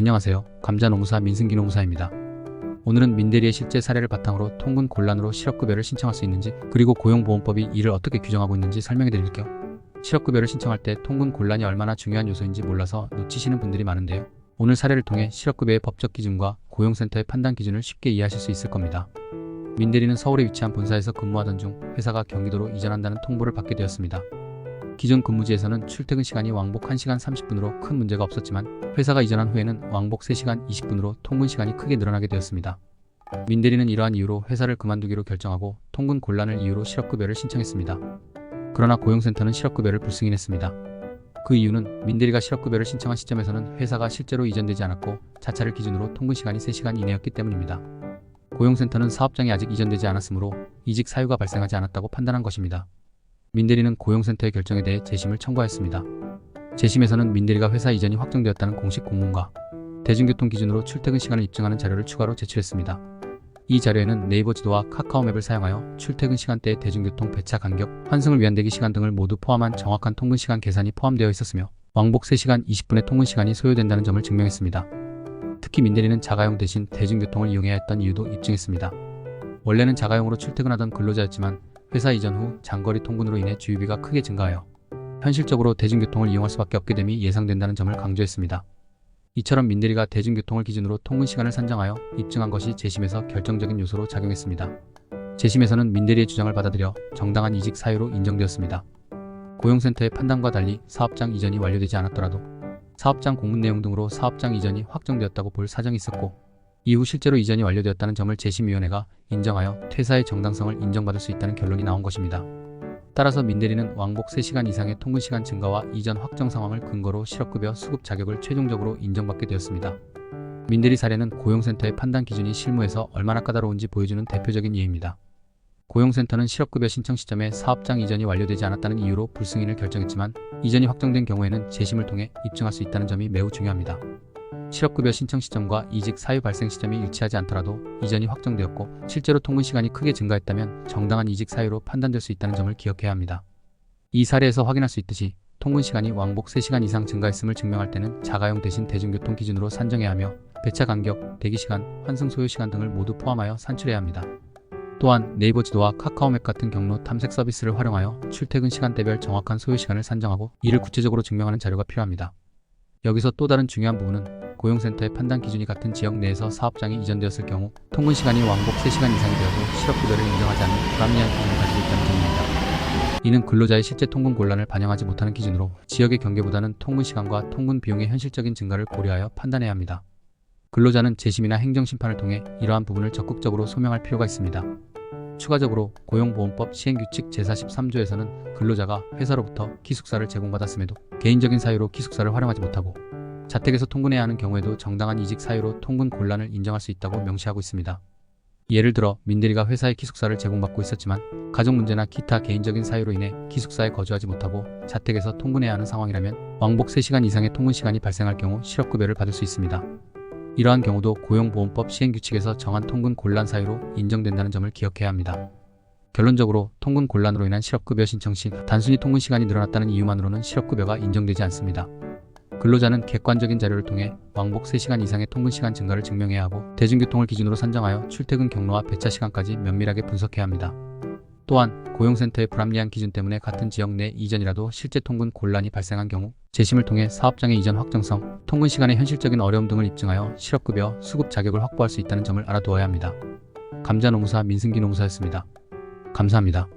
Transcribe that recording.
안녕하세요. 감자농사 민승기 농사입니다. 오늘은 민대리의 실제 사례를 바탕으로 통근 곤란으로 실업급여를 신청할 수 있는지 그리고 고용보험법이 이를 어떻게 규정하고 있는지 설명해 드릴게요. 실업급여를 신청할 때 통근 곤란이 얼마나 중요한 요소인지 몰라서 놓치시는 분들이 많은데요. 오늘 사례를 통해 실업급여의 법적 기준과 고용센터의 판단 기준을 쉽게 이해하실 수 있을 겁니다. 민대리는 서울에 위치한 본사에서 근무하던 중 회사가 경기도로 이전한다는 통보를 받게 되었습니다. 기존 근무지에서는 출퇴근 시간이 왕복 1시간 30분으로 큰 문제가 없었지만 회사가 이전한 후에는 왕복 3시간 20분으로 통근 시간이 크게 늘어나게 되었습니다. 민대리는 이러한 이유로 회사를 그만두기로 결정하고 통근 곤란을 이유로 실업급여를 신청했습니다. 그러나 고용센터는 실업급여를 불승인했습니다. 그 이유는 민대리가 실업급여를 신청한 시점에서는 회사가 실제로 이전되지 않았고 자차를 기준으로 통근 시간이 3시간 이내였기 때문입니다. 고용센터는 사업장이 아직 이전되지 않았으므로 이직 사유가 발생하지 않았다고 판단한 것입니다. 민대리는 고용센터의 결정에 대해 재심을 청구하였습니다. 재심에서는 민대리가 회사 이전이 확정되었다는 공식 공문과 대중교통 기준으로 출퇴근 시간을 입증하는 자료를 추가로 제출했습니다. 이 자료에는 네이버 지도와 카카오맵을 사용하여 출퇴근 시간대의 대중교통 배차 간격, 환승을 위한 대기 시간 등을 모두 포함한 정확한 통근 시간 계산이 포함되어 있었으며 왕복 3시간 20분의 통근 시간이 소요된다는 점을 증명했습니다. 특히 민대리는 자가용 대신 대중교통을 이용해야 했던 이유도 입증했습니다. 원래는 자가용으로 출퇴근하던 근로자였지만 회사 이전 후 장거리 통근으로 인해 주유비가 크게 증가하여 현실적으로 대중교통을 이용할 수밖에 없게 됨이 예상된다는 점을 강조했습니다. 이처럼 민대리가 대중교통을 기준으로 통근 시간을 산정하여 입증한 것이 재심에서 결정적인 요소로 작용했습니다. 재심에서는 민대리의 주장을 받아들여 정당한 이직 사유로 인정되었습니다. 고용센터의 판단과 달리 사업장 이전이 완료되지 않았더라도 사업장 공문 내용 등으로 사업장 이전이 확정되었다고 볼 사정이 있었고 이후 실제로 이전이 완료되었다는 점을 재심위원회가 인정하여 퇴사의 정당성을 인정받을 수 있다는 결론이 나온 것입니다. 따라서 민대리는 왕복 3시간 이상의 통근 시간 증가와 이전 확정 상황을 근거로 실업급여 수급 자격을 최종적으로 인정받게 되었습니다. 민대리 사례는 고용센터의 판단 기준이 실무에서 얼마나 까다로운지 보여주는 대표적인 예입니다. 고용센터는 실업급여 신청 시점에 사업장 이전이 완료되지 않았다는 이유로 불승인을 결정했지만 이전이 확정된 경우에는 재심을 통해 입증할 수 있다는 점이 매우 중요합니다. 실업급여 신청 시점과 이직 사유 발생 시점이 일치하지 않더라도 이전이 확정되었고 실제로 통근 시간이 크게 증가했다면 정당한 이직 사유로 판단될 수 있다는 점을 기억해야 합니다. 이 사례에서 확인할 수 있듯이 통근 시간이 왕복 3시간 이상 증가했음을 증명할 때는 자가용 대신 대중교통 기준으로 산정해야 하며 배차 간격, 대기시간, 환승 소요 시간 등을 모두 포함하여 산출해야 합니다. 또한 네이버 지도와 카카오맵 같은 경로 탐색 서비스를 활용하여 출퇴근 시간대별 정확한 소요 시간을 산정하고 이를 구체적으로 증명하는 자료가 필요합니다. 여기서 또 다른 중요한 부분은 고용센터의 판단 기준이 같은 지역 내에서 사업장이 이전되었을 경우 통근 시간이 왕복 3시간 이상이 되어도 실업급여를 인정하지 않는 불합리한 기준을 가지고 있다는 점입니다. 이는 근로자의 실제 통근 곤란을 반영하지 못하는 기준으로 지역의 경계보다는 통근 시간과 통근 비용의 현실적인 증가를 고려하여 판단해야 합니다. 근로자는 재심이나 행정심판을 통해 이러한 부분을 적극적으로 소명할 필요가 있습니다. 추가적으로 고용보험법 시행규칙 제43조에서는 근로자가 회사로부터 기숙사를 제공받았음에도 개인적인 사유로 기숙사를 활용하지 못하고 자택에서 통근해야 하는 경우에도 정당한 이직 사유로 통근 곤란을 인정할 수 있다고 명시하고 있습니다. 예를 들어 민대리가 회사에 기숙사를 제공받고 있었지만 가족 문제나 기타 개인적인 사유로 인해 기숙사에 거주하지 못하고 자택에서 통근해야 하는 상황이라면 왕복 3시간 이상의 통근 시간이 발생할 경우 실업급여를 받을 수 있습니다. 이러한 경우도 고용보험법 시행규칙에서 정한 통근 곤란 사유로 인정된다는 점을 기억해야 합니다. 결론적으로 통근 곤란으로 인한 실업급여 신청 시 단순히 통근 시간이 늘어났다는 이유만으로는 실업급여가 인정되지 않습니다. 근로자는 객관적인 자료를 통해 왕복 3시간 이상의 통근 시간 증가를 증명해야 하고 대중교통을 기준으로 산정하여 출퇴근 경로와 배차 시간까지 면밀하게 분석해야 합니다. 또한 고용센터의 불합리한 기준 때문에 같은 지역 내 이전이라도 실제 통근 곤란이 발생한 경우 재심을 통해 사업장의 이전 확정성, 통근 시간의 현실적인 어려움 등을 입증하여 실업급여 수급 자격을 확보할 수 있다는 점을 알아두어야 합니다. 감자농사 민승기 농사였습니다. 감사합니다.